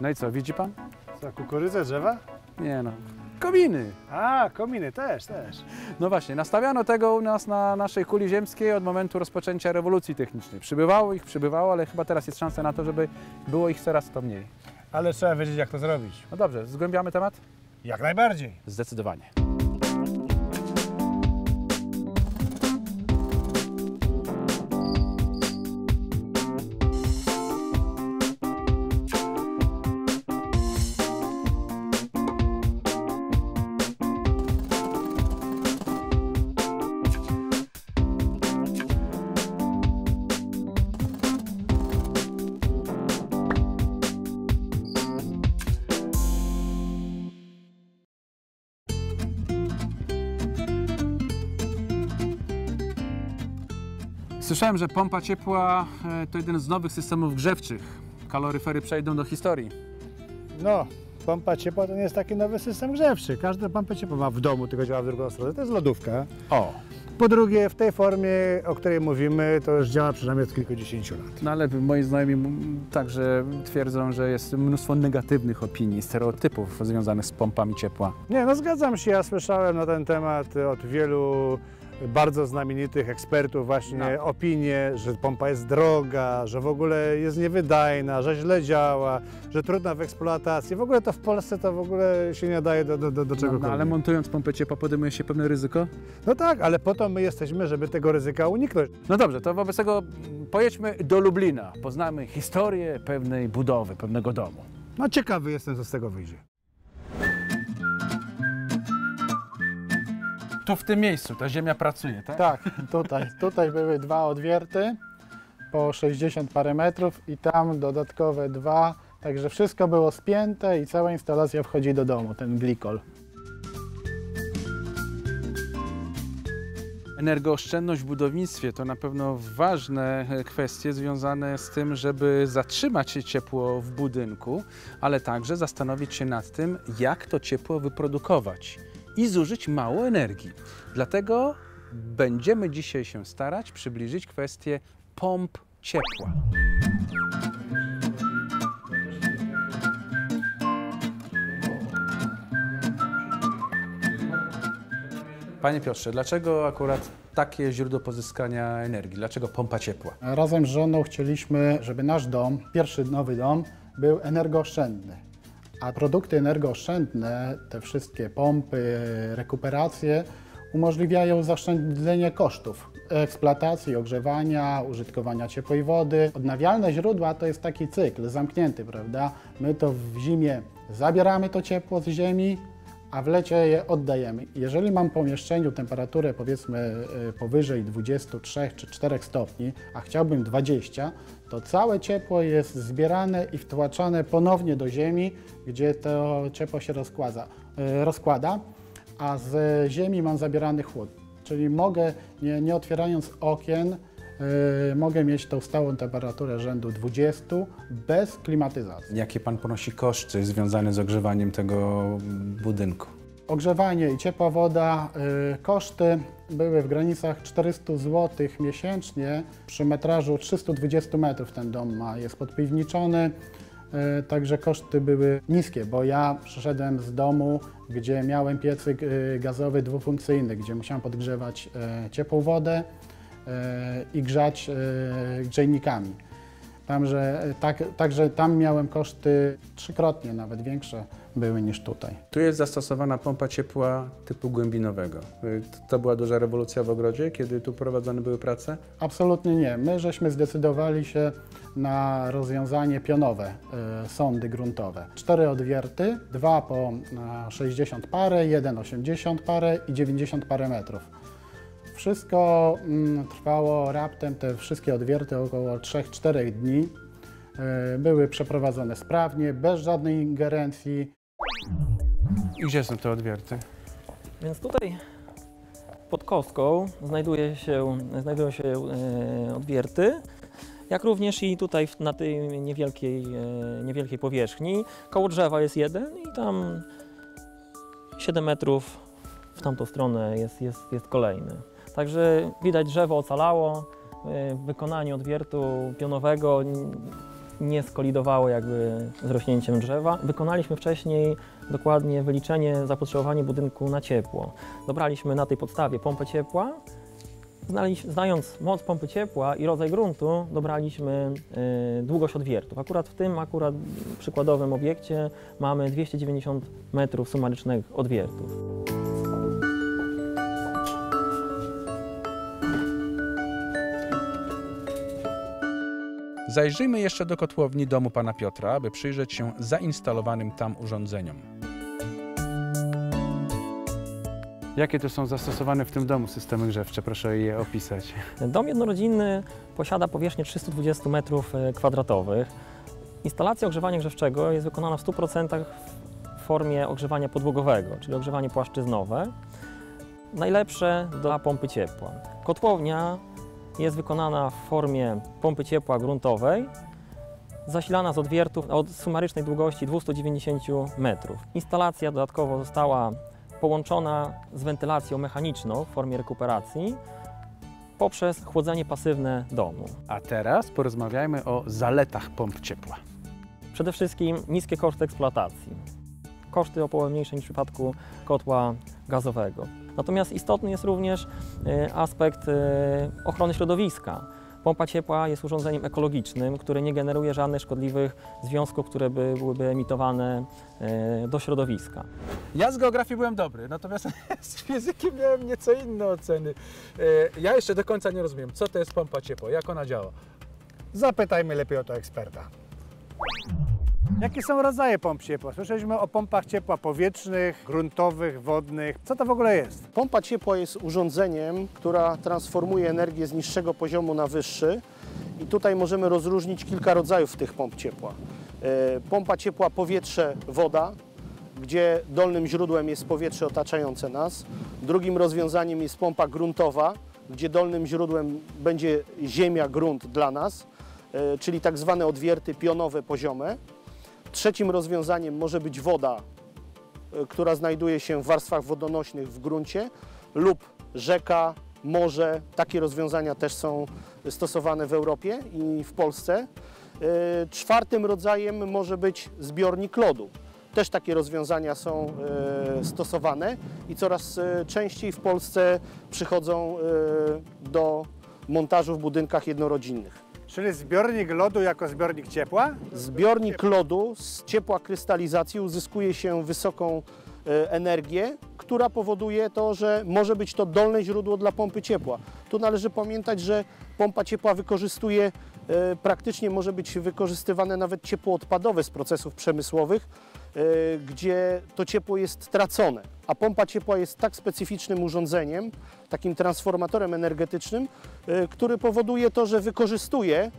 No i co, widzi pan? Co, kukurydzę, drzewa? Nie no. Kominy. A, kominy też, też. No właśnie, nastawiano tego u nas na naszej kuli ziemskiej od momentu rozpoczęcia rewolucji technicznej. Przybywało ich, przybywało, ale chyba teraz jest szansa na to, żeby było ich coraz to mniej. Ale trzeba wiedzieć, jak to zrobić. No dobrze, zgłębiamy temat? Jak najbardziej. Zdecydowanie. Słyszałem, że pompa ciepła e, to jeden z nowych systemów grzewczych. Kaloryfery przejdą do historii. No, pompa ciepła to nie jest taki nowy system grzewczy. Każda pompa ciepła ma w domu, tylko działa w drugą stronę. To jest lodówka. O, Po drugie, w tej formie, o której mówimy, to już działa przynajmniej od kilkudziesięciu lat. no ale moi znajomi także twierdzą, że jest mnóstwo negatywnych opinii, stereotypów związanych z pompami ciepła. Nie, no zgadzam się, ja słyszałem na ten temat od wielu bardzo znamienitych ekspertów właśnie No. opinie, że pompa jest droga, że w ogóle jest niewydajna, że źle działa, że trudna w eksploatacji. W ogóle to w Polsce to w ogóle się nie nadaje do, do, do, do No, czegokolwiek. no, ale montując pompę ciepła podejmuje się pewne ryzyko? No tak, ale po to my jesteśmy, żeby tego ryzyka uniknąć. No dobrze, to wobec tego mm, pojedźmy do Lublina. Poznamy historię pewnej budowy, pewnego domu. No ciekawy jestem, co z tego wyjdzie. Tu w tym miejscu ta ziemia pracuje, tak? Tak, tutaj, tutaj były dwa odwierty po 60 parę metrów i tam dodatkowe dwa, także wszystko było spięte i cała instalacja wchodzi do domu, ten glikol. Energooszczędność w budownictwie to na pewno ważne e, kwestie związane z tym, żeby zatrzymać ciepło w budynku, ale także zastanowić się nad tym, jak to ciepło wyprodukować i zużyć mało energii. Dlatego będziemy dzisiaj się starać przybliżyć kwestię pomp ciepła. Panie Piotrze, dlaczego akurat takie źródło pozyskania energii? Dlaczego pompa ciepła? Razem z żoną chcieliśmy, żeby nasz dom, pierwszy nowy dom, był energooszczędny. A produkty energooszczędne, te wszystkie pompy, rekuperacje, umożliwiają zaoszczędzenie kosztów eksploatacji, ogrzewania, użytkowania ciepłej wody. Odnawialne źródła to jest taki cykl zamknięty, prawda? My to w zimie zabieramy to ciepło z ziemi, a w lecie je oddajemy. Jeżeli mam w pomieszczeniu temperaturę powiedzmy y, powyżej 23 czy 4 stopni, a chciałbym 20, to całe ciepło jest zbierane i wtłaczane ponownie do ziemi, gdzie to ciepło się rozkłada, y, rozkłada a z ziemi mam zabierany chłód. Czyli mogę, nie, nie otwierając okien, mogę mieć tą stałą temperaturę rzędu 20 bez klimatyzacji. Jakie Pan ponosi koszty związane z ogrzewaniem tego budynku? Ogrzewanie i ciepła woda, y, koszty były w granicach 400 zł miesięcznie. Przy metrażu 320 metrów ten dom ma, jest podpiwniczony, y, także koszty były niskie, bo ja przyszedłem z domu, gdzie miałem piecyk gazowy dwufunkcyjny, gdzie musiałem podgrzewać ciepłą wodę i grzać y, grzejnikami. Tamże, tak, także tam miałem koszty trzykrotnie nawet większe były niż tutaj. Tu jest zastosowana pompa ciepła typu głębinowego. To była duża rewolucja w ogrodzie, kiedy tu prowadzone były prace? Absolutnie nie. My żeśmy zdecydowali się na rozwiązanie pionowe, sondy gruntowe. Cztery odwierty, dwa po e, 60 parę, jeden 80 parę i 90 parę metrów. Wszystko mm, trwało raptem, te wszystkie odwierty około 3-4 dni. Y, Były przeprowadzone sprawnie, bez żadnej ingerencji. I gdzie są te odwierty? Więc tutaj pod kostką znajduje się, znajdują się e, odwierty, jak również i tutaj na tej niewielkiej, e, niewielkiej powierzchni. Koło drzewa jest jeden i tam 7 metrów w tamtą stronę jest, jest, jest kolejny. Także widać drzewo ocalało e, w wykonaniu odwiertu pionowego. nie skolidowało jakby z rośnięciem drzewa. Wykonaliśmy wcześniej dokładnie wyliczenie zapotrzebowania budynku na ciepło. Dobraliśmy na tej podstawie pompę ciepła. Znając moc pompy ciepła i rodzaj gruntu, dobraliśmy y, długość odwiertów. Akurat w tym akurat przykładowym obiekcie mamy 290 metrów sumarycznych odwiertów. Zajrzyjmy jeszcze do kotłowni domu pana Piotra, aby przyjrzeć się zainstalowanym tam urządzeniom. Jakie to są zastosowane w tym domu systemy grzewcze? Proszę je opisać. Dom jednorodzinny posiada powierzchnię 320 m2. Instalacja ogrzewania grzewczego jest wykonana w 100% w formie ogrzewania podłogowego, czyli ogrzewanie płaszczyznowe. Najlepsze dla pompy ciepła. Kotłownia jest wykonana w formie pompy ciepła gruntowej, zasilana z odwiertów o sumarycznej długości 290 metrów. Instalacja dodatkowo została połączona z wentylacją mechaniczną w formie rekuperacji poprzez chłodzenie pasywne domu. A teraz porozmawiajmy o zaletach pomp ciepła. Przede wszystkim niskie koszty eksploatacji. Koszty o połowę mniejsze niż w przypadku kotła gazowego. Natomiast istotny jest również e, aspekt e, ochrony środowiska. Pompa ciepła jest urządzeniem ekologicznym, które nie generuje żadnych szkodliwych związków, które by byłyby emitowane e, do środowiska. Ja z geografii byłem dobry, natomiast z fizyki miałem nieco inne oceny. Ja jeszcze do końca nie rozumiem, co to jest pompa ciepła, jak ona działa. Zapytajmy lepiej o to eksperta. Jakie są rodzaje pomp ciepła? Słyszeliśmy o pompach ciepła powietrznych, gruntowych, wodnych. Co to w ogóle jest? Pompa ciepła jest urządzeniem, która transformuje energię z niższego poziomu na wyższy. I tutaj możemy rozróżnić kilka rodzajów tych pomp ciepła. E, Pompa ciepła powietrze, woda, gdzie dolnym źródłem jest powietrze otaczające nas. Drugim rozwiązaniem jest pompa gruntowa, gdzie dolnym źródłem będzie ziemia, grunt dla nas, e, czyli tak zwane odwierty pionowe, poziome. Trzecim rozwiązaniem może być woda, e, która znajduje się w warstwach wodonośnych w gruncie lub rzeka, morze. Takie rozwiązania też są stosowane w Europie i w Polsce. E, Czwartym rodzajem może być zbiornik lodu. Też takie rozwiązania są e, stosowane i coraz częściej w Polsce przychodzą do montażu w budynkach jednorodzinnych. Czyli zbiornik lodu jako zbiornik ciepła? Zbiornik lodu z ciepła krystalizacji uzyskuje się wysoką e, energię, która powoduje to, że może być to dolne źródło dla pompy ciepła. Tu należy pamiętać, że pompa ciepła wykorzystuje, e, praktycznie może być wykorzystywane nawet ciepło odpadowe z procesów przemysłowych, gdzie to ciepło jest tracone. A pompa ciepła jest tak specyficznym urządzeniem, takim transformatorem energetycznym, e, który powoduje to, że wykorzystuje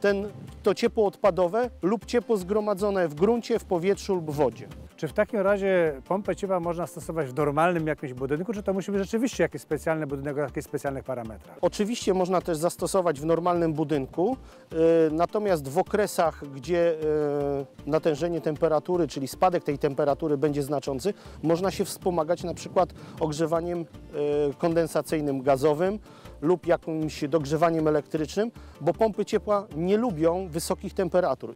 ten, to ciepło odpadowe lub ciepło zgromadzone w gruncie, w powietrzu lub wodzie. Czy w takim razie pompę ciepła można stosować w normalnym jakimś budynku, czy to musi być rzeczywiście jakiś specjalny budynek o jakichś specjalnych parametrach? Oczywiście można też zastosować w normalnym budynku, e, natomiast w okresach, gdzie e, natężenie temperatury, czyli spadek tej temperatury będzie znaczący, można się wspomagać na przykład ogrzewaniem e, kondensacyjnym gazowym lub jakimś dogrzewaniem elektrycznym, bo pompy ciepła nie lubią wysokich temperatur.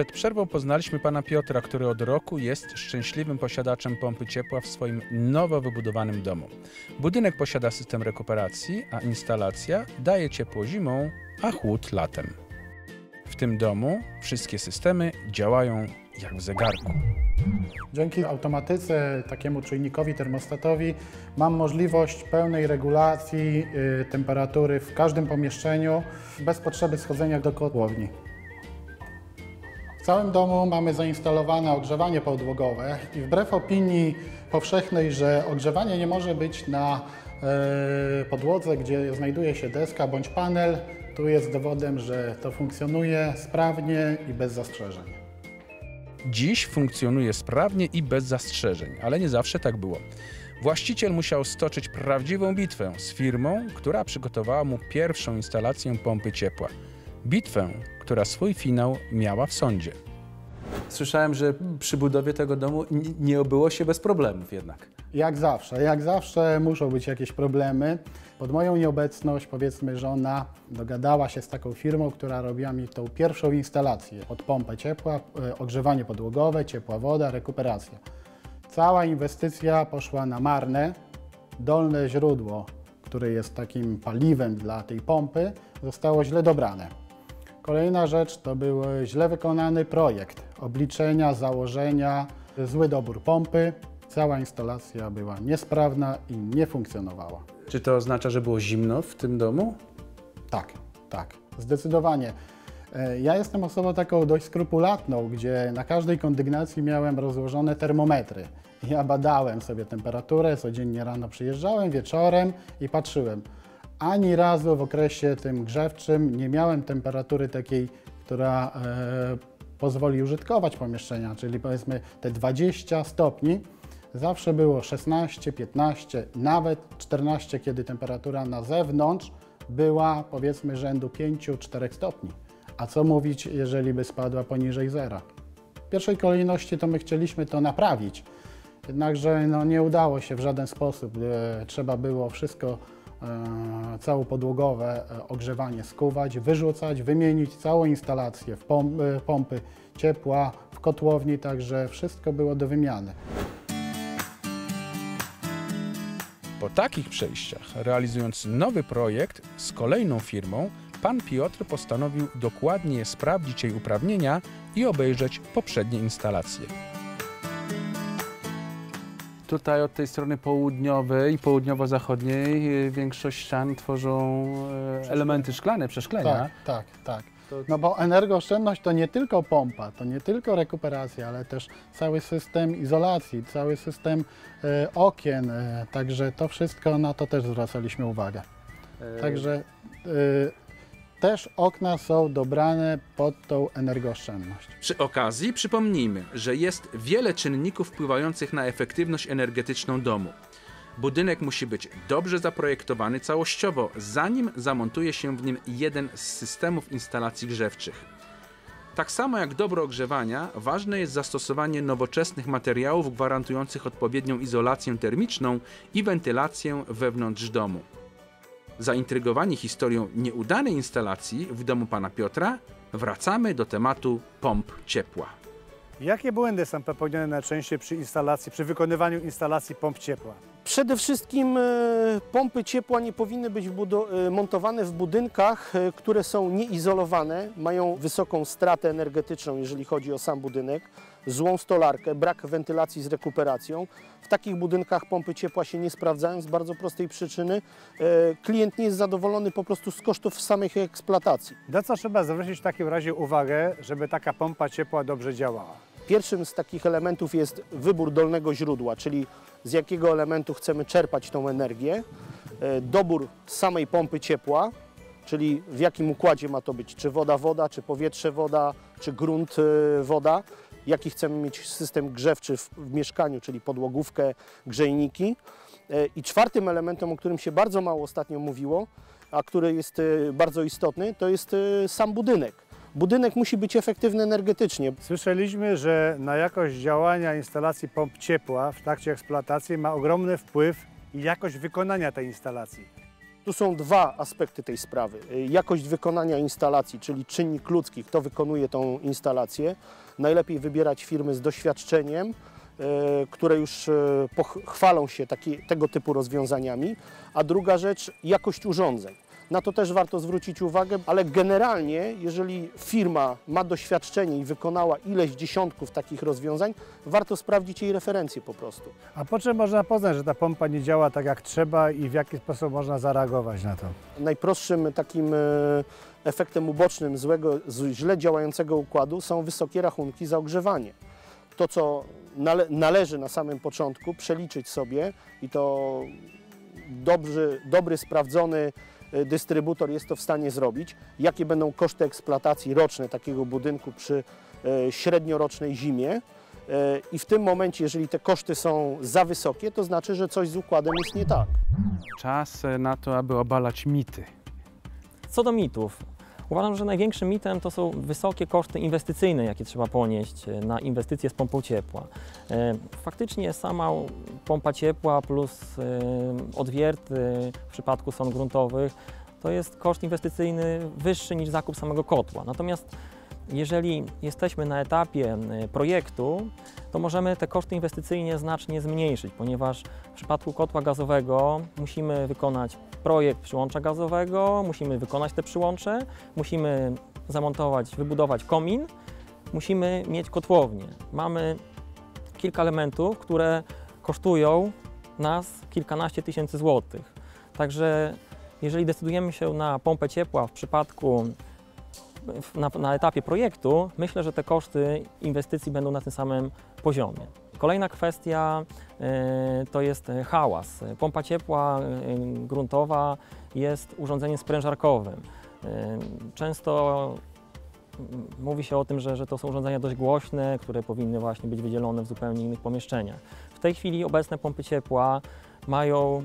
Przed przerwą poznaliśmy pana Piotra, który od roku jest szczęśliwym posiadaczem pompy ciepła w swoim nowo wybudowanym domu. Budynek posiada system rekuperacji, a instalacja daje ciepło zimą, a chłód latem. W tym domu wszystkie systemy działają jak w zegarku. Dzięki automatyce, takiemu czujnikowi, termostatowi, mam możliwość pełnej regulacji y, temperatury w każdym pomieszczeniu bez potrzeby schodzenia do kotłowni. W całym domu mamy zainstalowane ogrzewanie podłogowe i wbrew opinii powszechnej, że ogrzewanie nie może być na e, podłodze, gdzie znajduje się deska bądź panel, tu jest dowodem, że to funkcjonuje sprawnie i bez zastrzeżeń. Dziś funkcjonuje sprawnie i bez zastrzeżeń, ale nie zawsze tak było. Właściciel musiał stoczyć prawdziwą bitwę z firmą, która przygotowała mu pierwszą instalację pompy ciepła. Bitwę, która swój finał miała w sądzie. Słyszałem, że przy budowie tego domu nie obyło się bez problemów jednak. Jak zawsze, jak zawsze muszą być jakieś problemy. Pod moją nieobecność powiedzmy, że ona dogadała się z taką firmą, która robiła mi tą pierwszą instalację od pompę ciepła, e, ogrzewanie podłogowe, ciepła woda, rekuperacja. Cała inwestycja poszła na marne. Dolne źródło, które jest takim paliwem dla tej pompy, zostało źle dobrane. Kolejna rzecz to był źle wykonany projekt. Obliczenia, założenia, zły dobór pompy. Cała instalacja była niesprawna i nie funkcjonowała. Czy to oznacza, że było zimno w tym domu? Tak, tak, zdecydowanie. E, Ja jestem osobą taką dość skrupulatną, gdzie na każdej kondygnacji miałem rozłożone termometry. Ja badałem sobie temperaturę, codziennie rano przyjeżdżałem, wieczorem i patrzyłem. Ani razu w okresie tym grzewczym nie miałem temperatury takiej, która e, pozwoli użytkować pomieszczenia, czyli powiedzmy te 20 stopni. Zawsze było 16, 15, nawet 14, kiedy temperatura na zewnątrz była powiedzmy rzędu 5-4 stopni. A co mówić, jeżeli by spadła poniżej zera? W pierwszej kolejności to my chcieliśmy to naprawić, jednakże no, nie udało się w żaden sposób. E, trzeba było wszystko, e, całe podłogowe e, ogrzewanie skuwać, wyrzucać, wymienić całą instalację w e, pompy ciepła, w kotłowni, także wszystko było do wymiany. Po takich przejściach, realizując nowy projekt z kolejną firmą, pan Piotr postanowił dokładnie sprawdzić jej uprawnienia i obejrzeć poprzednie instalacje. Tutaj od tej strony południowej i południowo-zachodniej y, większość ścian tworzą e, elementy szklane, przeszklenia. Tak, tak, tak. No bo energooszczędność to nie tylko pompa, to nie tylko rekuperacja, ale też cały system izolacji, cały system e, okien, e, także to wszystko na to też zwracaliśmy uwagę. Także też okna są dobrane pod tą energooszczędność. Przy okazji przypomnijmy, że jest wiele czynników wpływających na efektywność energetyczną domu. Budynek musi być dobrze zaprojektowany całościowo, zanim zamontuje się w nim jeden z systemów instalacji grzewczych. Tak samo jak dobro ogrzewania, ważne jest zastosowanie nowoczesnych materiałów gwarantujących odpowiednią izolację termiczną i wentylację wewnątrz domu. Zaintrygowani historią nieudanej instalacji w domu pana Piotra, wracamy do tematu pomp ciepła. Jakie błędy są popełnione najczęściej przy instalacji, przy wykonywaniu instalacji pomp ciepła? Przede wszystkim e, pompy ciepła nie powinny być e, montowane w budynkach, e, które są nieizolowane, mają wysoką stratę energetyczną, jeżeli chodzi o sam budynek, złą stolarkę, brak wentylacji z rekuperacją. W takich budynkach pompy ciepła się nie sprawdzają z bardzo prostej przyczyny. E, Klient nie jest zadowolony po prostu z kosztów samej eksploatacji. Na co trzeba zwrócić w takim razie uwagę, żeby taka pompa ciepła dobrze działała? Pierwszym z takich elementów jest wybór dolnego źródła, czyli z jakiego elementu chcemy czerpać tą energię, E, dobór samej pompy ciepła, czyli w jakim układzie ma to być, czy woda woda, czy powietrze woda, czy grunt e, woda, jaki chcemy mieć system grzewczy w, w mieszkaniu, czyli podłogówkę, grzejniki. E, I czwartym elementem, o którym się bardzo mało ostatnio mówiło, a który jest e, bardzo istotny, to jest e, sam budynek. Budynek musi być efektywny energetycznie, Słyszeliśmy, że na jakość działania instalacji pomp ciepła w trakcie eksploatacji ma ogromny wpływ i jakość wykonania tej instalacji. Tu są dwa aspekty tej sprawy. Y, Jakość wykonania instalacji, czyli czynnik ludzki, kto wykonuje tą instalację. Najlepiej wybierać firmy z doświadczeniem, y, które już y, poch- chwalą się taki, tego typu rozwiązaniami. A druga rzecz, jakość urządzeń. Na to też warto zwrócić uwagę, ale generalnie, jeżeli firma ma doświadczenie i wykonała ileś dziesiątków takich rozwiązań, warto sprawdzić jej referencje po prostu. A po czym można poznać, że ta pompa nie działa tak jak trzeba i w jaki sposób można zareagować na to? Najprostszym takim e, efektem ubocznym złego, źle działającego układu są wysokie rachunki za ogrzewanie. To, co nale, należy na samym początku przeliczyć sobie i to dobry, dobry sprawdzony dystrybutor jest to w stanie zrobić, jakie będą koszty eksploatacji roczne takiego budynku przy e, średniorocznej zimie. E, I w tym momencie, jeżeli te koszty są za wysokie, to znaczy, że coś z układem jest nie tak. Czas na to, aby obalać mity. Co do mitów. Uważam, że największym mitem to są wysokie koszty inwestycyjne, jakie trzeba ponieść e, na inwestycje z pompą ciepła. E, Faktycznie sama pompa ciepła plus e, odwierty w przypadku son gruntowych to jest koszt inwestycyjny wyższy niż zakup samego kotła. Natomiast jeżeli jesteśmy na etapie e, projektu, to możemy te koszty inwestycyjnie znacznie zmniejszyć, ponieważ w przypadku kotła gazowego musimy wykonać projekt przyłącza gazowego, musimy wykonać te przyłącze, musimy zamontować, wybudować komin, musimy mieć kotłownię. Mamy kilka elementów, które kosztują nas kilkanaście tysięcy złotych. Także jeżeli decydujemy się na pompę ciepła w przypadku na, na etapie projektu, myślę, że te koszty inwestycji będą na tym samym poziomie. Kolejna kwestia e, to jest hałas. Pompa ciepła e, gruntowa jest urządzeniem sprężarkowym. E, Często mówi się o tym, że, że to są urządzenia dość głośne, które powinny właśnie być wydzielone w zupełnie innych pomieszczeniach. W tej chwili obecne pompy ciepła mają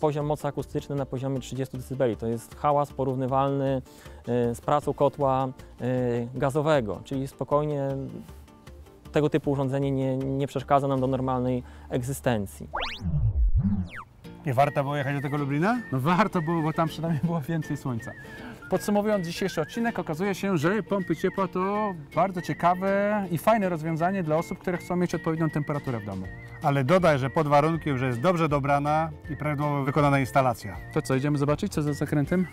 poziom mocy akustyczny na poziomie 30 dB. To jest hałas porównywalny e, z pracą kotła e, gazowego, czyli spokojnie tego typu urządzenie nie, nie przeszkadza nam do normalnej egzystencji. Nie warto było jechać do tego Lublina? No warto było, bo tam przynajmniej było więcej słońca. Podsumowując dzisiejszy odcinek, okazuje się, że pompy ciepła to bardzo ciekawe i fajne rozwiązanie dla osób, które chcą mieć odpowiednią temperaturę w domu. Ale dodaj, że pod warunkiem, że jest dobrze dobrana i prawidłowo wykonana instalacja. To co, idziemy zobaczyć, co za zakrętem?